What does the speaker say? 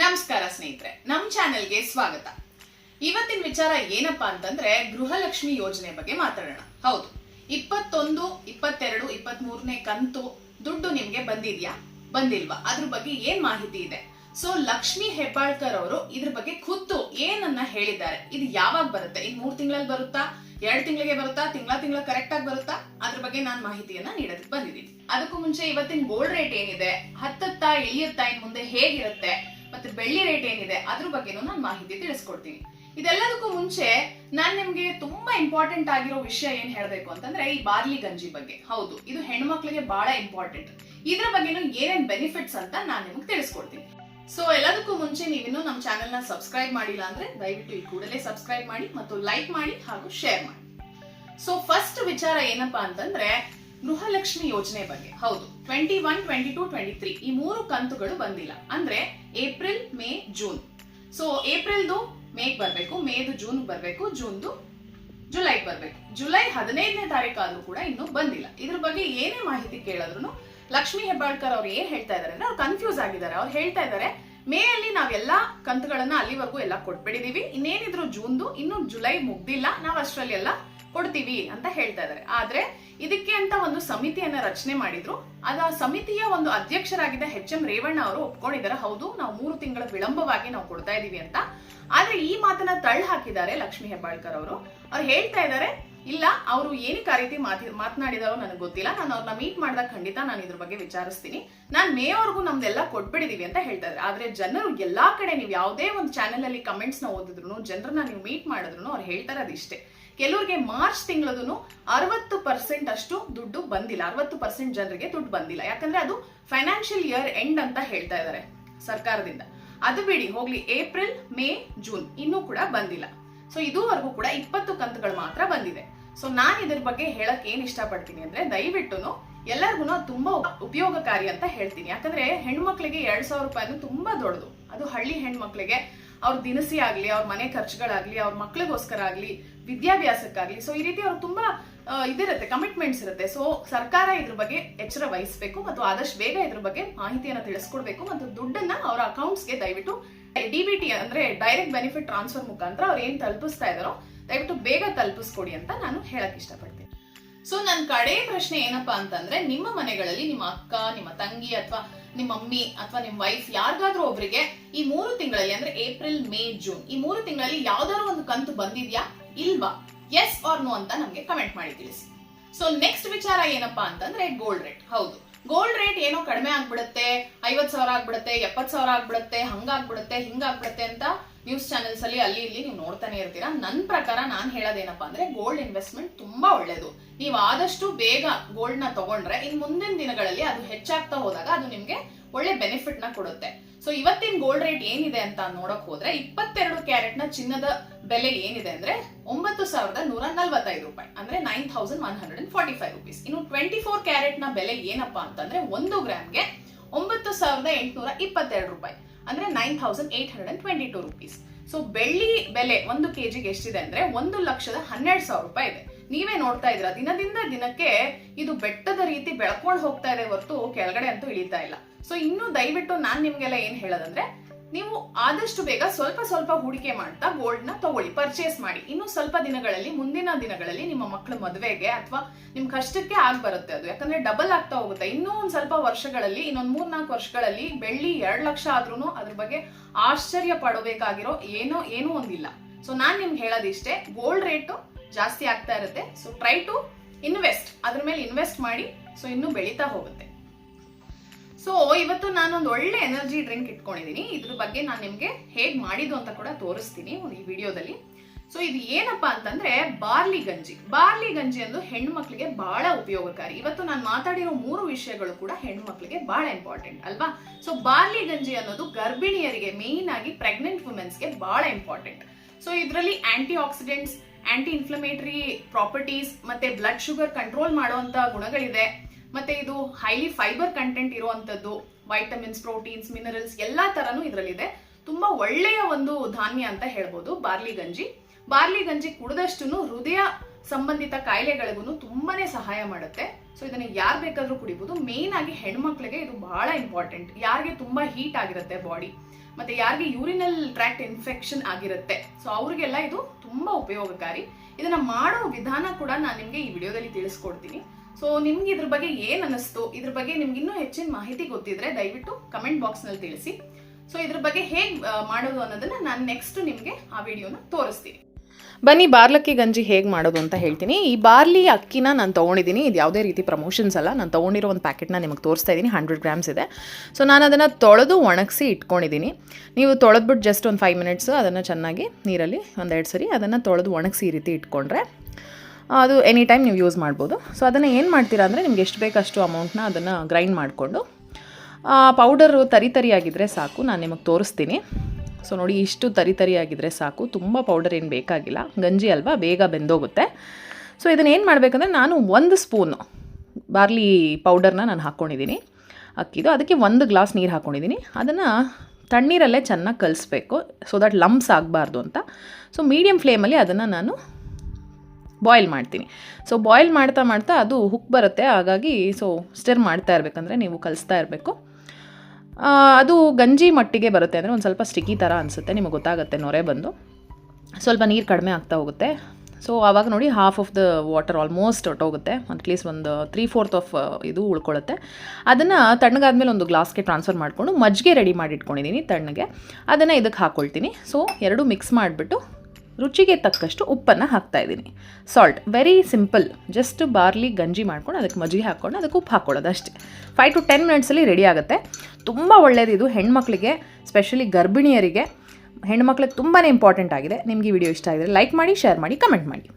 ನಮಸ್ಕಾರ ಸ್ನೇಹಿತರೆ, ನಮ್ಮ ಚಾನೆಲ್ಗೆ ಸ್ವಾಗತ. ಇವತ್ತಿನ ವಿಚಾರ ಏನಪ್ಪಾ ಅಂತಂದ್ರೆ ಗೃಹಲಕ್ಷ್ಮಿ ಯೋಜನೆ ಬಗ್ಗೆ ಮಾತಾಡೋಣ. ಹೌದು, ಇಪ್ಪತ್ತೊಂದು, ಇಪ್ಪತ್ತೆರಡು ಇಪ್ಪತ್ತ್ ಮೂರನೇ ಕಂತು ದುಡ್ಡು ನಿಮ್ಗೆ ಬಂದಿದ್ಯಾ? ಬಂದಿಲ್ವಾ? ಅದ್ರ ಬಗ್ಗೆ ಏನ್ ಮಾಹಿತಿ ಇದೆ? ಸೊ ಲಕ್ಷ್ಮಿ ಹೆಬ್ಬಾಳ್ಕರ್ ಅವರು ಇದ್ರ ಬಗ್ಗೆ ಖುದ್ದು ಏನನ್ನ ಹೇಳಿದ್ದಾರೆ? ಇದು ಯಾವಾಗ ಬರುತ್ತೆ? ಇನ್ ಮೂರ್ ತಿಂಗಳಲ್ಲಿ ಬರುತ್ತಾ? ಎರಡ್ ತಿಂಗಳಿಗೆ ಬರುತ್ತಾ? ತಿಂಗಳ ತಿಂಗಳ ಕರೆಕ್ಟ್ ಆಗಿ ಬರುತ್ತಾ? ಅದ್ರ ಬಗ್ಗೆ ನಾನು ಮಾಹಿತಿಯನ್ನ ನೀಡೋದಕ್ಕೆ ಬಂದಿದ್ದೀನಿ. ಅದಕ್ಕೂ ಮುಂಚೆ ಇವತ್ತಿನ ಗೋಲ್ಡ್ ರೇಟ್ ಏನಿದೆ? ಹತ್ತತ್ತಾ ಇಳಿಯುತ್ತಾ ಇನ್ ಮುಂದೆ ಹೇಗಿರುತ್ತೆ? ಮತ್ತೆ ಬೆಳ್ಳಿ ರೇಟ್ ಏನಿದೆ, ಅದ್ರ ಬಗ್ಗೆನೂ ನಾನು ಮಾಹಿತಿ ತಿಳಿಸ್ಕೊಡ್ತೀನಿ. ಇದೆಲ್ಲದಕ್ಕೂ ಮುಂಚೆ ನಾನ್ ನಿಮ್ಗೆ ತುಂಬಾ ಇಂಪಾರ್ಟೆಂಟ್ ಆಗಿರೋ ವಿಷಯ ಏನ್ ಹೇಳ್ಬೇಕು ಅಂತಂದ್ರೆ ಈ ಬಾರ್ಲಿ ಗಂಜಿ ಬಗ್ಗೆ. ಹೌದು, ಇದು ಹೆಣ್ಮಕ್ಳಿಗೆ ಬಹಳ ಇಂಪಾರ್ಟೆಂಟ್ ಇದ್ರ ಬಗ್ಗೆನೂ ಏನೇನ್ ಬೆನಿಫಿಟ್ಸ್ ಅಂತ ನಾನ್ ನಿಮ್ಗೆ ತಿಳಿಸ್ಕೊಡ್ತೀನಿ. ಸೊ ಎಲ್ಲದಕ್ಕೂ ಮುಂಚೆ ನೀವಿನ್ನೂ ನಮ್ಮ ಚಾನೆಲ್ನ ಸಬ್ಸ್ಕ್ರೈಬ್ ಮಾಡಿಲ್ಲ ಅಂದ್ರೆ ದಯವಿಟ್ಟು ಈ ಕೂಡಲೇ ಸಬ್ಸ್ಕ್ರೈಬ್ ಮಾಡಿ ಮತ್ತು ಲೈಕ್ ಮಾಡಿ ಹಾಗೂ ಶೇರ್ ಮಾಡಿ. ಸೊ ಫಸ್ಟ್ ವಿಚಾರ ಏನಪ್ಪಾ ಅಂತಂದ್ರೆ ಗೃಹಲಕ್ಷ್ಮಿ ಯೋಜನೆ ಬಗ್ಗೆ. ಹೌದು twenty one twenty two twenty three ಈ ಮೂರು ಕಂತುಗಳು ಬಂದಿಲ್ಲ. ಅಂದ್ರೆ ಏಪ್ರಿಲ್, ಮೇ, ಜೂನ್. ಸೊ ಏಪ್ರಿಲ್ದು ಮೇಗ್ ಬರಬೇಕು, ಮೇದು ಜೂನ್ ಬರಬೇಕು, ಜೂನ್ದು ಜುಲೈ ಬರಬೇಕು. ಜುಲೈ ಹದಿನೈದನೇ ತಾರೀಕು ಆದ್ರೂ ಕೂಡ ಇನ್ನೂ ಬಂದಿಲ್ಲ. ಇದ್ರ ಬಗ್ಗೆ ಏನೇ ಮಾಹಿತಿ ಕೇಳಿದ್ರು ಲಕ್ಷ್ಮಿ ಹೆಬ್ಬಾಳ್ಕರ್ ಅವ್ರು ಏನ್ ಹೇಳ್ತಾ ಇದಾರೆ ಅಂದ್ರೆ ಅವ್ರು ಕನ್ಫ್ಯೂಸ್ ಆಗಿದ್ದಾರೆ. ಅವ್ರು ಹೇಳ್ತಾ ಇದಾರೆ ಮೇ ಅಲ್ಲಿ ನಾವೆಲ್ಲಾ ಕಂತುಗಳನ್ನ ಅಲ್ಲಿವರೆಗೂ ಎಲ್ಲ ಕೊಟ್ಬಿಡಿದೀವಿ ಇನ್ನೇನಿದ್ರು ಜೂನ್ದು, ಇನ್ನು ಜುಲೈ ಮುಗ್ದಿಲ್ಲ. ನಾವು ಅಷ್ಟರಲ್ಲಿ ಎಲ್ಲ ಕೊಡ್ತೀವಿ ಅಂತ ಹೇಳ್ತಾ ಇದಾರೆ ಆದ್ರೆ ಇದಕ್ಕೆ ಅಂತ ಒಂದು ಸಮಿತಿಯನ್ನ ರಚನೆ ಮಾಡಿದ್ರು. ಅದ ಸಮಿತಿಯ ಒಂದು ಅಧ್ಯಕ್ಷರಾಗಿದ್ದ ಎಚ್ ಎಂ ರೇವಣ್ಣ ಅವರು ಒಪ್ಕೊಂಡಿದ್ದಾರೆ. ಹೌದು, ನಾವು ಮೂರು ತಿಂಗಳ ವಿಳಂಬವಾಗಿ ನಾವು ಕೊಡ್ತಾ ಇದೀವಿ ಅಂತ. ಆದ್ರೆ ಈ ಮಾತನ್ನ ತಳ್ಳಿ ಹಾಕಿದ್ದಾರೆ ಲಕ್ಷ್ಮಿ ಹೆಬ್ಬಾಳ್ಕರ್ ಅವರು. ಅವ್ರು ಹೇಳ್ತಾ ಇದ್ದಾರೆ, ಇಲ್ಲ, ಅವರು ಏನಕ್ಕೆ ಆ ರೀತಿ ಮಾತಿ, ಮಾತನಾಡಿದಾರೋ ನನಗೆ ಗೊತ್ತಿಲ್ಲ. ನಾನು ಅವ್ರನ್ನ ಮೀಟ್ ಮಾಡಿದಾಗ ಖಂಡಿತ ನಾನು ಇದ್ರ ಬಗ್ಗೆ ವಿಚಾರಿಸ್ತೀನಿ. ನಾನು ಅವ್ರಿಗೂ ನಮ್ದೆಲ್ಲ ಕೊಟ್ಬಿಡಿದೀವಿ ಅಂತ ಹೇಳ್ತಾ ಇದ್ದಾರೆ. ಆದ್ರೆ ಜನರು ಎಲ್ಲಾ ಕಡೆ ನೀವು ಯಾವುದೇ ಒಂದು ಚಾನೆಲ್ ಅಲ್ಲಿ ಕಮೆಂಟ್ಸ್ನ ಓದಿದ್ರು ಜನರನ್ನ ನೀವು ಮೀಟ್ ಮಾಡಿದ್ರು ಅವ್ರು ಹೇಳ್ತಾರೆ ಅದಿಷ್ಟೇ ಕೆಲವ್ರಿಗೆ ಮಾರ್ಚ್ ತಿಂಗಳದೂ ಅರವತ್ತು ಪರ್ಸೆಂಟ್ ಅಷ್ಟು ದುಡ್ಡು ಬಂದಿಲ್ಲ. ಅರವತ್ತು ಪರ್ಸೆಂಟ್ ಜನರಿಗೆ ದುಡ್ಡು ಬಂದಿಲ್ಲ. ಯಾಕಂದ್ರೆ ಅದು ಫೈನಾನ್ಷಿಯಲ್ ಇಯರ್ ಎಂಡ್ ಅಂತ ಹೇಳ್ತಾ ಇದ್ದಾರೆ ಸರ್ಕಾರದಿಂದ. ಅದು ಬಿಡಿ, ಹೋಗ್ಲಿ, ಏಪ್ರಿಲ್, ಮೇ, ಜೂನ್ ಇನ್ನೂ ಕೂಡ ಬಂದಿಲ್ಲ. ಸೊ ಇದುವರೆಗೂ ಕೂಡ ಇಪ್ಪತ್ತು ಕಂತುಗಳು ಮಾತ್ರ ಬಂದಿದೆ. ಸೊ ನಾನು ಇದ್ರ ಬಗ್ಗೆ ಹೇಳಕ್ ಏನ್ ಇಷ್ಟಪಡ್ತೀನಿ ಅಂದ್ರೆ ದಯವಿಟ್ಟು ಎಲ್ಲರಿಗೂ ತುಂಬಾ ಉಪ- ಉಪಯೋಗಕಾರಿ ಅಂತ ಹೇಳ್ತೀನಿ. ಯಾಕಂದ್ರೆ ಹೆಣ್ಮಕ್ಳಿಗೆ ಎರಡ್ ಸಾವಿರ ರೂಪಾಯಿ ತುಂಬಾ ದೊಡ್ಡದು. ಅದು ಹಳ್ಳಿ ಹೆಣ್ಮಕ್ಳಿಗೆ ಅವ್ರ ದಿನಸಿ ಆಗ್ಲಿ, ಅವ್ರ ಮನೆ ಖರ್ಚುಗಳಾಗ್ಲಿ, ಅವ್ರ ಮಕ್ಳಿಗೋಸ್ಕರ ಆಗ್ಲಿ ವಿದ್ಯಾಭ್ಯಾಸಕ್ಕಾಗ್ಲಿ. ಸೊ ಈ ರೀತಿ ಅವ್ರು ತುಂಬಾ ಇದಿರುತ್ತೆ ಕಮಿಟ್ಮೆಂಟ್ಸ್ ಇರುತ್ತೆ. ಸೊ ಸರ್ಕಾರ ಇದ್ರ ಬಗ್ಗೆ ಎಚ್ಚರ ವಹಿಸಬೇಕು ಮತ್ತು ಆದಷ್ಟು ಬೇಗ ಇದ್ರ ಬಗ್ಗೆ ಮಾಹಿತಿಯನ್ನು ತಿಳಿಸ್ಕೊಡ್ಬೇಕು ಮತ್ತು ದುಡ್ಡನ್ನ ಅವರ ಅಕೌಂಟ್ಸ್ಗೆ ದಯವಿಟ್ಟು ಡಿ ಬಿ ಟಿ ಅಂದ್ರೆ ಡೈರೆಕ್ಟ್ ಬೆನಿಫಿಟ್ ಟ್ರಾನ್ಸ್ಫರ್ ಮುಖಾಂತರ ಅವ್ರು ಏನು ತಲುಪಿಸ್ತಾ ಇದಾರೋ, ದಯವಿಟ್ಟು ಬೇಗ ತಲುಪಿಸ್ಕೊಡಿ ಅಂತ ನಾನು ಹೇಳಕ್ ಇಷ್ಟಪಡ್ತೀನಿ. ಸೊ ನನ್ನ ಕಡೆ ಪ್ರಶ್ನೆ ಏನಪ್ಪಾ ಅಂತಂದ್ರೆ, ನಿಮ್ಮ ಮನೆಗಳಲ್ಲಿ ನಿಮ್ಮ ಅಕ್ಕ, ನಿಮ್ಮ ತಂಗಿ ಅಥವಾ ನಿಮ್ಮ ಮಮ್ಮಿ ಅಥವಾ ನಿಮ್ಮ ವೈಫ್ ಯಾರಿಗಾದ್ರೂ ಒಬ್ರಿಗೆ ಈ ಮೂರು ತಿಂಗಳಲ್ಲಿ ಅಂದ್ರೆ ಏಪ್ರಿಲ್ ಮೇ ಜೂನ್ ಈ ಮೂರು ತಿಂಗಳಲ್ಲಿ ಯಾವ್ದಾದ್ರು ಒಂದು ಕಂತು ಬಂದಿದ್ಯಾ? ಇಲ್ವಾ? ಎಸ್ ಆರ್ ನೋ ಅಂತ ನಮ್ಗೆ ಕಮೆಂಟ್ ಮಾಡಿ ತಿಳಿಸಿ. ಸೊ ನೆಕ್ಸ್ಟ್ ವಿಚಾರ ಏನಪ್ಪಾ ಅಂತಂದ್ರೆ ಗೋಲ್ಡ್ ರೇಟ್ ಹೌದು. ಗೋಲ್ಡ್ ರೇಟ್ ಏನೋ ಕಡಿಮೆ ಆಗ್ಬಿಡುತ್ತೆ. ಐವತ್ ಸಾವಿರ ಆಗ್ಬಿಡುತ್ತೆ ಎಪ್ಪತ್ ಸಾವಿರ ಆಗ್ಬಿಡುತ್ತೆ, ಹಂಗಾಗ್ಬಿಡುತ್ತೆ, ಹಿಂಗಾಗ್ಬಿಡುತ್ತೆ ಅಂತ ನ್ಯೂಸ್ ಚಾನೆಲ್ಸ್ ಅಲ್ಲಿ ಅಲ್ಲಿ, ಇಲ್ಲಿ ನೀವು ನೋಡ್ತಾನೆ ಇರ್ತೀರಾ. ನನ್ನ ಪ್ರಕಾರ ನಾನು ಹೇಳೋದೇನಪ್ಪ ಅಂದ್ರೆ ಗೋಲ್ಡ್ ಇನ್ವೆಸ್ಟ್ಮೆಂಟ್ ತುಂಬಾ ಒಳ್ಳೇದು. ನೀವು ಆದಷ್ಟು ಬೇಗ ಗೋಲ್ಡ್ನ ತಗೊಂಡ್ರೆ ಇನ್ ಮುಂದಿನ ದಿನಗಳಲ್ಲಿ ಅದು ಹೆಚ್ಚಾಗ್ತಾ ಹೋದಾಗ ಅದು ನಿಮ್ಗೆ ಒಳ್ಳೆ ಬೆನಿಫಿಟ್ನ ಕೊಡುತ್ತೆ. ಸೊ ಇವತ್ತಿನ ಗೋಲ್ಡ್ ರೇಟ್ ಏನಿದೆ ಅಂತ ನೋಡಕ್ ಹೋದ್ರೆ ಇಪ್ಪತ್ತೆರಡು ಕ್ಯಾರೆಟ್ನ ಚಿನ್ನದ ಬೆಲೆ ಏನಿದೆ ಅಂದ್ರೆ ಒಂಬತ್ತು ಸಾವಿರದ ನೂರ ನಲ್ವತ್ತೈದು ರೂಪಾಯಿ. ಅಂದ್ರೆ nine thousand one hundred and forty five rupees ಇನ್ನು ಟ್ವೆಂಟಿ ಫೋರ್ ಕ್ಯಾರೆಟ್ನ ಬೆಲೆ ಏನಪ್ಪಾ ಅಂತಂದ್ರೆ ಒಂದು ಗ್ರಾಮ್ಗೆ ಒಂಬತ್ತು ಸಾವಿರದ ಎಂಟುನೂರ ಇಪ್ಪತ್ತೆರಡು ರೂಪಾಯಿ. ಅಂದ್ರೆ nine thousand eight hundred and twenty two rupees so ಬೆಳ್ಳಿ ಬೆಲೆ ಒಂದು ಕೆ ಜಿಗೆ ಎಷ್ಟಿದೆ ಅಂದರೆ ಒಂದು ಲಕ್ಷದ ಹನ್ನೆರಡು ಸಾವಿರ ರೂಪಾಯಿ ಇದೆ. ನೀವೇ ನೋಡ್ತಾ ಇದ್ರ ದಿನದಿಂದ ದಿನಕ್ಕೆ ಇದು ಬೆಟ್ಟದ ರೀತಿ ಬೆಳ್ಕೊಂಡು ಹೋಗ್ತಾ ಇದೆ ಹೊರತು ಕೆಳಗಡೆ ಅಂತೂ ಇಳಿತಾ ಇಲ್ಲ. ಸೊ ಇನ್ನು ದಯವಿಟ್ಟು ನಾನು ನಿಮಗೆಲ್ಲ ಏನು ಹೇಳೋದಂದ್ರೆ ನೀವು ಆದಷ್ಟು ಬೇಗ ಸ್ವಲ್ಪ ಸ್ವಲ್ಪ ಹೂಡಿಕೆ ಮಾಡ್ತಾ ಗೋಲ್ಡ್ನ ತಗೊಳ್ಳಿ ಪರ್ಚೇಸ್ ಮಾಡಿ. ಇನ್ನು ಸ್ವಲ್ಪ ದಿನಗಳಲ್ಲಿ, ಮುಂದಿನ ದಿನಗಳಲ್ಲಿ ನಿಮ್ಮ ಮಕ್ಕಳ ಮದುವೆಗೆ ಅಥವಾ ನಿಮ್ ಕಷ್ಟಕ್ಕೆ ಆಗ್ ಬರುತ್ತೆ ಅದು. ಯಾಕಂದ್ರೆ ಡಬಲ್ ಆಗ್ತಾ ಹೋಗುತ್ತೆ. ಇನ್ನೂ ಒಂದ್ ಸ್ವಲ್ಪ ವರ್ಷಗಳಲ್ಲಿ, ಇನ್ನೊಂದ್ ಮೂರ್ ನಾಲ್ಕು ವರ್ಷಗಳಲ್ಲಿ ಬೆಳ್ಳಿ ಎರಡ್ ಲಕ್ಷ ಆದ್ರೂ ಅದ್ರ ಬಗ್ಗೆ ಆಶ್ಚರ್ಯ ಪಡಬೇಕಾಗಿರೋ ಏನೋ, ಏನೂ ಒಂದಿಲ್ಲ. ಸೊ ನಾನ್ ನಿಮ್ಗೆ ಹೇಳೋದಿಷ್ಟೇ ಗೋಲ್ಡ್ ರೇಟು ಜಾಸ್ತಿ ಆಗ್ತಾ ಇರುತ್ತೆ. ಸೊ ಟ್ರೈ ಟು ಇನ್ವೆಸ್ಟ್ ಅದ್ರ ಮೇಲೆ ಇನ್ವೆಸ್ಟ್ ಮಾಡಿ ಸೊ ಇನ್ನೂ ಬೆಳೀತಾ ಹೋಗುತ್ತೆ. ಸೊ ಇವತ್ತು ನಾನೊಂದು ಒಳ್ಳೆ ಎನರ್ಜಿ ಡ್ರಿಂಕ್ ಇಟ್ಕೊಂಡಿದ್ದೀನಿ ಇದ್ರ ಬಗ್ಗೆ ನಾನು ನಿಮಗೆ ಹೇಗೆ ಮಾಡಿದ್ದು ಅಂತ ಕೂಡ ತೋರಿಸ್ತೀನಿ ಒಂದು ಈ ವಿಡಿಯೋದಲ್ಲಿ. ಸೊ ಇದು ಏನಪ್ಪಾ ಅಂತಂದ್ರೆ ಬಾರ್ಲಿ ಗಂಜಿ. ಬಾರ್ಲಿ ಗಂಜಿ ಅಂದು ಹೆಣ್ಮಕ್ಳಿಗೆ ಬಹಳ ಉಪಯೋಗಕಾರಿ. ಇವತ್ತು ನಾನು ಮಾತಾಡಿರೋ ಮೂರು ವಿಷಯಗಳು ಕೂಡ ಹೆಣ್ಮಕ್ಳಿಗೆ ಬಹಳ ಇಂಪಾರ್ಟೆಂಟ್ ಅಲ್ವಾ? ಸೊ ಬಾರ್ಲಿ ಗಂಜಿ ಅನ್ನೋದು ಗರ್ಭಿಣಿಯರಿಗೆ ಮೇನ್ ಆಗಿ ಪ್ರೆಗ್ನೆಂಟ್ ವುಮೆನ್ಸ್ಗೆ ಬಹಳ ಇಂಪಾರ್ಟೆಂಟ್ ಸೊ ಇದರಲ್ಲಿ anti oxidants anti inflammatory properties ಮತ್ತೆ ಬ್ಲಡ್ ಶುಗರ್ ಕಂಟ್ರೋಲ್ ಮಾಡುವಂತ ಗುಣಗಳಿದೆ. ಮತ್ತೆ ಇದು ಹೈಲಿ ಫೈಬರ್ ಕಂಟೆಂಟ್ ಇರುವಂತದ್ದು ವೈಟಮಿನ್ಸ್ ಪ್ರೋಟೀನ್ಸ್ ಮಿನರಲ್ಸ್ ಎಲ್ಲಾ ತರನು ಇದರಲ್ಲಿದೆ. ತುಂಬಾ ಒಳ್ಳೆಯ ಒಂದು ಧಾನ್ಯ ಅಂತ ಹೇಳ್ಬೋದು ಬಾರ್ಲಿ ಗಂಜಿ. ಬಾರ್ಲಿ ಗಂಜಿ ಕುಡಿದಷ್ಟು ಹೃದಯ ಸಂಬಂಧಿತ ಕಾಯಿಲೆಗಳಿಗೂ ತುಂಬಾನೇ ಸಹಾಯ ಮಾಡುತ್ತೆ. ಸೊ ಇದನ್ನ ಯಾರು ಬೇಕಾದರೂ ಕುಡಿಬಹುದು ಮೇನ್ ಆಗಿ ಹೆಣ್ಮಕ್ಳಿಗೆ ಇದು ಬಹಳ ಇಂಪಾರ್ಟೆಂಟ್ ಯಾರಿಗೆ ತುಂಬಾ ಹೀಟ್ ಆಗಿರುತ್ತೆ ಬಾಡಿ ಮತ್ತೆ ಯಾರಿಗೆ ಯೂರಿನಲ್ ಟ್ರ್ಯಾಕ್ಟ್ ಇನ್ಫೆಕ್ಷನ್ ಆಗಿರುತ್ತೆ. ಸೊ ಅವ್ರಿಗೆಲ್ಲ ಇದು ತುಂಬಾ ಉಪಯೋಗಕಾರಿ. ಇದನ್ನ ಮಾಡೋ ವಿಧಾನ ಕೂಡ ನಾನು ನಿಮಗೆ ಈ ವಿಡಿಯೋದಲ್ಲಿ ತಿಳಿಸ್ಕೊಡ್ತೀನಿ. ಸೊ ನಿಮ್ಗೆ ಇದ್ರ ಬಗ್ಗೆ ಏನು ಅನಿಸ್ತು ಇದ್ರ ಬಗ್ಗೆ ನಿಮ್ಗೆ ಇನ್ನೂ ಹೆಚ್ಚಿನ ಮಾಹಿತಿ ಗೊತ್ತಿದ್ರೆ ದಯವಿಟ್ಟು ಕಮೆಂಟ್ ಬಾಕ್ಸ್ನಲ್ಲಿ ತಿಳಿಸಿ. ಸೊ ಇದ್ರ ಬಗ್ಗೆ ಹೇಗೆ ಮಾಡೋದು ಅನ್ನೋದನ್ನ ನಾನು ನೆಕ್ಸ್ಟ್ ನಿಮಗೆ ಆ ವಿಡಿಯೋನ ತೋರಿಸ್ತೀನಿ. ಬನ್ನಿ, ಬಾರ್ಲಕ್ಕಿ ಗಂಜಿ ಹೇಗೆ ಮಾಡೋದು ಅಂತ ಹೇಳ್ತೀನಿ. ಈ ಬಾರ್ಲಿ ಅಕ್ಕಿನ ನಾನು ತೊಗೊಂಡಿದ್ದೀನಿ ಇದು ಯಾವುದೇ ರೀತಿ ಪ್ರಮೋಷನ್ಸ್ ಅಲ್ಲ. ನಾನು ತೊಗೊಂಡಿರೋ ಒಂದು ಪ್ಯಾಕೆಟ್ನ ನಿಮಗೆ ತೋರಿಸ್ತಾ ಇದ್ದೀನಿ ಹಂಡ್ರೆಡ್ ಗ್ರಾಮ್ಸ್ ಇದೆ. ಸೊ ನಾನು ಅದನ್ನು ತೊಳೆದು ಒಣಗಿಸಿ ಇಟ್ಕೊಂಡಿದ್ದೀನಿ ನೀವು ತೊಳೆದ್ಬಿಟ್ಟು ಜಸ್ಟ್ ಒಂದು ಫೈವ್ ಮಿನಿಟ್ಸ್ ಅದನ್ನು ಚೆನ್ನಾಗಿ ನೀರಲ್ಲಿ ಒಂದೆರಡು ಸರಿ ಅದನ್ನು ತೊಳೆದು ಒಣಗಿಸಿ ಈ ರೀತಿ ಇಟ್ಕೊಂಡ್ರೆ ಅದು ಎನಿ ಟೈಮ್ ನೀವು ಯೂಸ್ ಮಾಡ್ಬೋದು. ಸೊ ಅದನ್ನು ಏನು ಮಾಡ್ತೀರಾ ಅಂದರೆ ನಿಮ್ಗೆ ಎಷ್ಟು ಬೇಕಷ್ಟು ಅಮೌಂಟ್ನ ಅದನ್ನು ಗ್ರೈಂಡ್ ಮಾಡಿಕೊಂಡು ಪೌಡರು ತರಿ ತರಿಯಾಗಿದ್ದರೆ ಸಾಕು, ನಾನು ನಿಮಗೆ ತೋರಿಸ್ತೀನಿ. ಸೊ ನೋಡಿ ಇಷ್ಟು ತರಿ ತರಿಯಾಗಿದ್ದರೆ ಸಾಕು, ತುಂಬ ಪೌಡರ್ ಏನು ಬೇಕಾಗಿಲ್ಲ, ಗಂಜಿ ಅಲ್ವಾ, ಬೇಗ ಬೆಂದೋಗುತ್ತೆ. ಸೊ ಇದನ್ನು ಏನು ಮಾಡಬೇಕಂದ್ರೆ ನಾನು ಒಂದು ಸ್ಪೂನು ಬಾರ್ಲಿ ಪೌಡರ್ನ ನಾನು ಹಾಕ್ಕೊಂಡಿದ್ದೀನಿ ಅಕ್ಕಿದು, ಅದಕ್ಕೆ ಒಂದು ಗ್ಲಾಸ್ ನೀರು ಹಾಕ್ಕೊಂಡಿದ್ದೀನಿ ಅದನ್ನು ತಣ್ಣೀರಲ್ಲೇ ಚೆನ್ನಾಗಿ ಕಲಿಸ್ಬೇಕು ಸೊ ದಟ್ ಲಂಪ್ಸ್ ಆಗಬಾರ್ದು ಅಂತ. ಸೊ ಮೀಡಿಯಮ್ ಫ್ಲೇಮಲ್ಲಿ ಅದನ್ನು ನಾನು ಬಾಯ್ಲ್ ಮಾಡ್ತೀನಿ. ಸೊ ಬಾಯ್ಲ್ ಮಾಡ್ತಾ ಮಾಡ್ತಾ ಅದು ಹುಕ್ ಬರುತ್ತೆ. ಹಾಗಾಗಿ ಸೊ ಸ್ಟಿರ್ ಮಾಡ್ತಾ ಇರಬೇಕಂದ್ರೆ ನೀವು ಕಲಿಸ್ತಾ ಇರಬೇಕು. ಅದು ಗಂಜಿ ಮಟ್ಟಿಗೆ ಬರುತ್ತೆ. ಅಂದರೆ ಒಂದು ಸ್ವಲ್ಪ ಸ್ಟಿಕ್ಕಿ ಥರ ಅನಿಸುತ್ತೆ. ನಿಮಗೆ ಗೊತ್ತಾಗುತ್ತೆ, ನೊರೆ ಬಂದು. ಸ್ವಲ್ಪ ನೀರು ಕಡಿಮೆ ಆಗ್ತಾ ಹೋಗುತ್ತೆ. ಸೊ ಆವಾಗ ನೋಡಿ half of the water almost ಹೊಟ್ಟೋಗುತ್ತೆ at least ಒಂದು ತ್ರೀ ಫೋರ್ತ್ ಆಫ್ ಇದು ಉಳ್ಕೊಳ್ಳುತ್ತೆ. ಅದನ್ನು ತಣ್ಣಗಾದ್ಮೇಲೆ ಒಂದು ಗ್ಲಾಸ್ಗೆ ಟ್ರಾನ್ಸ್ಫರ್ ಮಾಡಿಕೊಂಡು ಮಜ್ಜಿಗೆ ರೆಡಿ ಮಾಡಿ ಇಟ್ಕೊಂಡಿದ್ದೀನಿ ತಣ್ಣಗೆ. ಅದನ್ನು ಇದಕ್ಕೆ ಹಾಕ್ಕೊಳ್ತೀನಿ ಸೊ ಎರಡು ಮಿಕ್ಸ್ ಮಾಡಿಬಿಟ್ಟು ರುಚಿಗೆ ತಕ್ಕಷ್ಟು ಉಪ್ಪನ್ನು ಹಾಕ್ತಾ ಇದ್ದೀನಿ. Salt very simple just barley ಗಂಜಿ ಮಾಡ್ಕೊಂಡು ಅದಕ್ಕೆ ಮಜ್ಜಿಗೆ ಹಾಕ್ಕೊಂಡು ಅದಕ್ಕೆ ಉಪ್ಪು ಹಾಕ್ಕೊಳ್ಳೋದು ಅಷ್ಟೇ. ಫೈವ್ ಟು ಟೆನ್ ಮಿನಿಟ್ಸಲ್ಲಿ ರೆಡಿ ಆಗುತ್ತೆ. ತುಂಬ ಒಳ್ಳೆಯದು ಇದು ಹೆಣ್ಮಕ್ಳಿಗೆ ಸ್ಪೆಷಲಿ ಗರ್ಭಿಣಿಯರಿಗೆ. ಹೆಣ್ಮಕ್ಳಿಗೆ ತುಂಬಾ ಇಂಪಾರ್ಟೆಂಟ್ ಆಗಿದೆ. ನಿಮಗೆ ವಿಡಿಯೋ ಇಷ್ಟ ಆಗಿದೆ ಲೈಕ್ ಮಾಡಿ ಶೇರ್ ಮಾಡಿ ಕಮೆಂಟ್ ಮಾಡಿ.